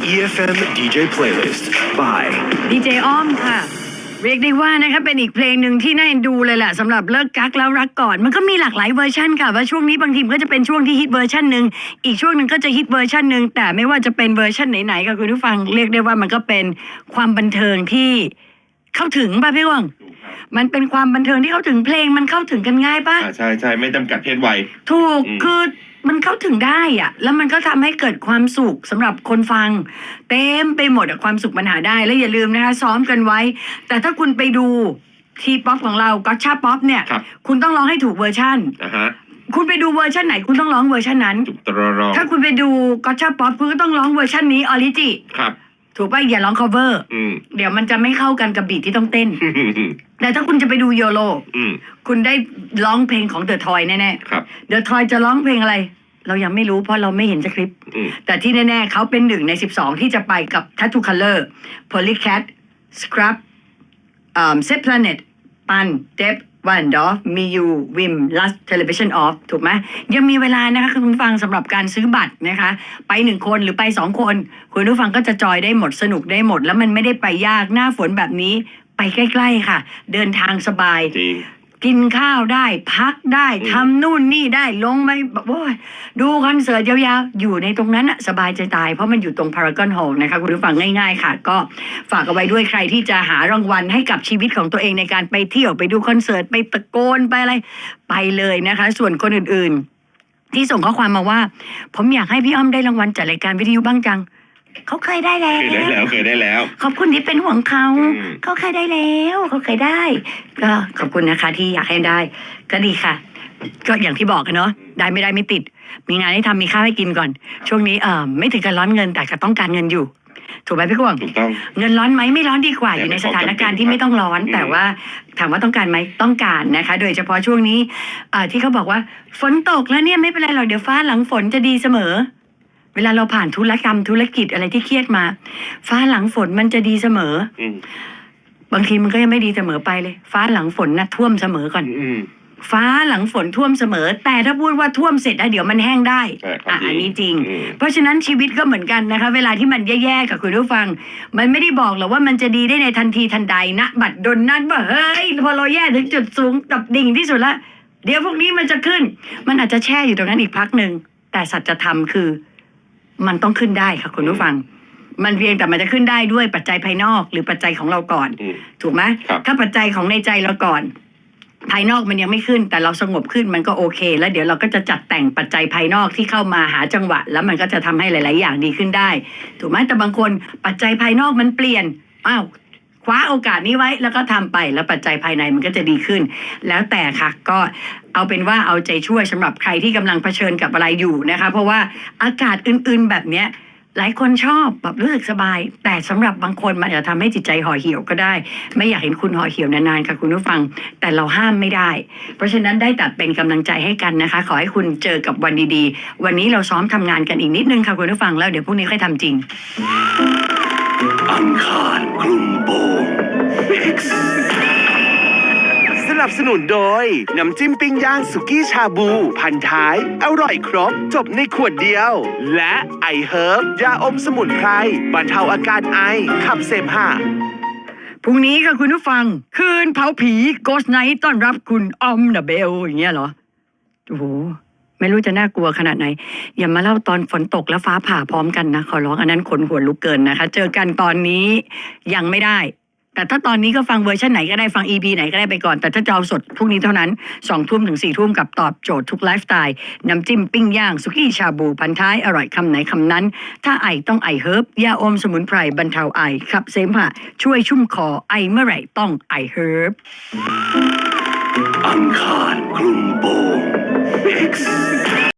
EFM DJ Playlist by ดีเจอ้อมค่ะ เรียกได้ว่านะคะเป็นอีกเพลงหนึ่งที่น่าเอ็นดูเลยแหละสำหรับเลิกกักแล้วรักก่อน มันก็มีหลากหลายเวอร์ชันค่ะ ว่าช่วงนี้บางทีมันก็จะเป็นช่วงที่ฮิตเวอร์ชันหนึ่งอีกช่วงหนึ่งก็จะฮิตเวอร์ชันหนึ่งแต่ไม่ว่าจะเป็นเวอร์ชันไหนๆค่ะคุณผู้ฟังเรียกได้ว่ามันก็เป็นความบันเทิงที่เข้าถึงป่ะพี่ว่าง มันเป็นความบันเทิงที่เข้าถึงเพลงมันเข้าถึงกันง่ายป่ะ อ่าใช่ใช่ไม่จำกัดเพศวัย ถูกอืม คือมันเข้าถึงได้อะแล้วมันก็ทำให้เกิดความสุขสำหรับคนฟัง เต็มไปหมดอะความสุขมันหาได้ แล้วอย่าลืมนะคะ ซ้อมกันไว้ แต่ถ้าคุณไปดูทีป๊อปของเราก็ชาป๊อปเนี่ย ครับคุณต้องร้องให้ถูกเวอร์ชันนะฮะคุณไปดูเวอร์ชันไหน คุณต้องร้องเวอร์ชันนั้น จุกตรอรอถ้าคุณไปดูก็ชาป๊อปคุณก็ต้องร้องเวอร์ชันนี้ออริจิ ครับ ถูกป่ะอย่าร้อง cover อืมเดี๋ยวมันจะไม่เข้ากันกับบีทที่ต้องเต้น แต่ถ้าคุณจะไปดูโยโ o อืมคุณได้ร้องเพลงของเดอะทอยแน่ๆครับเดอะทอยจะร้องเพลงอะไร เรายังไม่รู้เพราะเราไม่เห็นสคริปต์ อืม แต่ที่แน่ ๆ เขาเป็นหนึ่งใน 12 ที่จะไปกับ Tattoo Color Polycat Scrub อ่า Set Planet ปัน เดฟ วันดอฟมียูวิมลัสเทเลวิชันออฟถูกไหมยังมีเวลานะคะคุณผู้ฟังสำหรับการซื้อบัตรนะคะ ไปหนึ่งคนหรือไปสองคน คุณผู้ฟังก็จะจอยได้หมดสนุกได้หมด แล้วมันไม่ได้ไปยากหน้าฝนแบบนี้ไปใกล้ ๆ ค่ะ เดินทางสบายจริง กินข้าวได้ พักได้อืมทำนู่นนี่ได้ลงไปแบบโอ้ยดูคอนเสิร์ตยาวๆ อยู่ในตรงนั้นอะสบายใจตาย เพราะมันอยู่ตรงพารากอนฮอลนะคะ คุณผู้ฟังง่ายๆค่ะ ก็ฝากเอาไว้ด้วยใครที่จะหารางวัลให้กับชีวิตของตัวเองในการไปเที่ยวไปดูคอนเสิร์ตไปตะโกนไปอะไร ไปเลยนะคะ ส่วนคนอื่นๆ ที่ส่งข้อความมาว่า ผมอยากให้พี่อ้อมได้รางวัลจากรายการวิทยุบ้างจัง เขาเคยได้แล้เคยได้แล้วว เคยได้แล้ว ขอบคุณที่เป็นห่วงเขา อืม เขาเคยได้แล้ว เขาเคยได้ ก็ขอบคุณนะคะ ที่อยากให้ได้ ก็ดีค่ะ ก็อย่างที่บอกกันเนาะ ได้ไม่ได้ไม่ติด มีงานให้ทำมีข้าวให้กินก่อน ช่วงนี้เออไม่ถึงกับร้อนเงินแต่ก็ต้องการเงินอยู่ ถูกไหมพี่กวาง ถูกต้อง เงินร้อนไหมไม่ร้อนดีกว่าแต่อยู่ในเป็นสถานการณ์ของจำเป็นที่ไม่ต้องร้อน อืม แต่ว่าถามว่าต้องการไหมต้องการนะคะ โดยเฉพาะช่วงนี้อ่าที่เขาบอกว่าฝนตกแล้วเนี่ยไม่เป็นไรหรอกเดี๋ยวฟ้าหลังฝนจะดีเสมอ เวลาเราผ่านธุรกรรมธุรกิจอะไรที่เครียดมา ฟ้าหลังฝนมันจะดีเสมอ อืมบางทีมันก็ยังไม่ดีเสมอไปเลย ฟ้าหลังฝนนะท่วมเสมอก่อน อืม ฟ้าหลังฝนท่วมเสมอ แต่ถ้าพูดว่าท่วมเสร็จแล้วเดี๋ยวมันแห้งได้ใช่ครับอะอันนี้จริง อืม เพราะฉะนั้นชีวิตก็เหมือนกันนะคะ เวลาที่มันแย่ๆกับคุณผู้ฟัง มันไม่ได้บอกหรอกว่ามันจะดีได้ในทันทีทันใดนะบัดดลนั้นว่าเฮ้ยพอเราแย่ถึงจุดสูงตับดิ่งที่สุดละเดี๋ยวพวกนี้มันจะขึ้น มันอาจจะแช่อยู่ตรงนั้นอีกพักหนึ่งแต่สัจธรรมคือ มันต้องขึ้นได้ค่ะคุณผู้ฟัง มันเพียงแต่มันจะขึ้นได้ด้วยปัจจัยภายนอกหรือปัจจัยของเราก่อน อืม ถูกไหมครับ ถ้าปัจจัยของในใจเราก่อน ภายนอกมันยังไม่ขึ้น แต่เราสงบขึ้นมันก็โอเค แล้วเดี๋ยวเราก็จะจัดแต่งปัจจัยภายนอกที่เข้ามาหาจังหวะ แล้วมันก็จะทำให้หลาย ๆ อย่างดีขึ้นได้ ถูกไหมแต่บางคนปัจจัยภายนอกมันเปลี่ยนอ้าว คว้าโอกาสนี้ไว้แล้วก็ทำไปแล้วปัจจัยภายในมันก็จะดีขึ้น แล้วแต่ค่ะก็เอาเป็นว่าเอาใจช่วยสำหรับใครที่กำลังเผชิญกับอะไรอยู่นะคะ เพราะว่าอากาศอื่นๆแบบเนี้ยหลายคนชอบแบบรู้สึกสบาย แต่สำหรับบางคนมันอาจจะทำให้จิตใจห่อเหี่ยวก็ได้ ไม่อยากเห็นคุณห่อเหี่ยวนานๆค่ะคุณผู้ฟัง แต่เราห้ามไม่ได้ เพราะฉะนั้นได้แต่เป็นกำลังใจให้กันนะคะ ขอให้คุณเจอกับวันดีๆ วันนี้เราซ้อมทำงานกันอีกนิดนึงค่ะคุณผู้ฟังแล้วเดี๋ยวพรุ่งนี้ค่อยทำจริง อังคารคลุมโปง X สนับสนุนโดย น้ำจิ้มปิ้งย่างสุกี้ชาบู พันท้าย อร่อยครบ จบในขวดเดียว และไอเฮิร์บยาอมสมุนไพรบรรเทาอาการไอ ขับเสมหะ พรุ่งนี้ค่ะคุณผู้ฟัง คืนเผาผีโกสไนต้อนรับคุณออมนาเบล อย่างเงี้ยเหรอ โอ้โห ไม่รู้จะน่ากลัวขนาดไหน อย่ามาเล่าตอนฝนตกและฟ้าผ่าพร้อมกันนะ ขอร้องอันนั้นขนหัวลุกเกินนะคะ เจอกันตอนนี้ยังไม่ได้ แต่ถ้าตอนนี้ก็ฟังเวอร์ชันไหนก็ได้ฟัง EP ไหนก็ได้ไปก่อน แต่ถ้าจะเอาสดพรุ่งนี้เท่านั้นสองทุ่มถึงสี่ทุ่มกับตอบโจทย์ทุกไลฟ์สไตล์น้ำจิ้มปิ้งย่างสุกี้ชาบูพันท้ายอร่อยคำไหนคำนั้น ถ้าไอต้องไอเฮิร์บยาอมสมุนไพรบรรเทาไอขับเสมหะช่วยชุ่มคอไอเมื่อไหร่ต้องไอเฮิร์บอังคารคลุมโปง X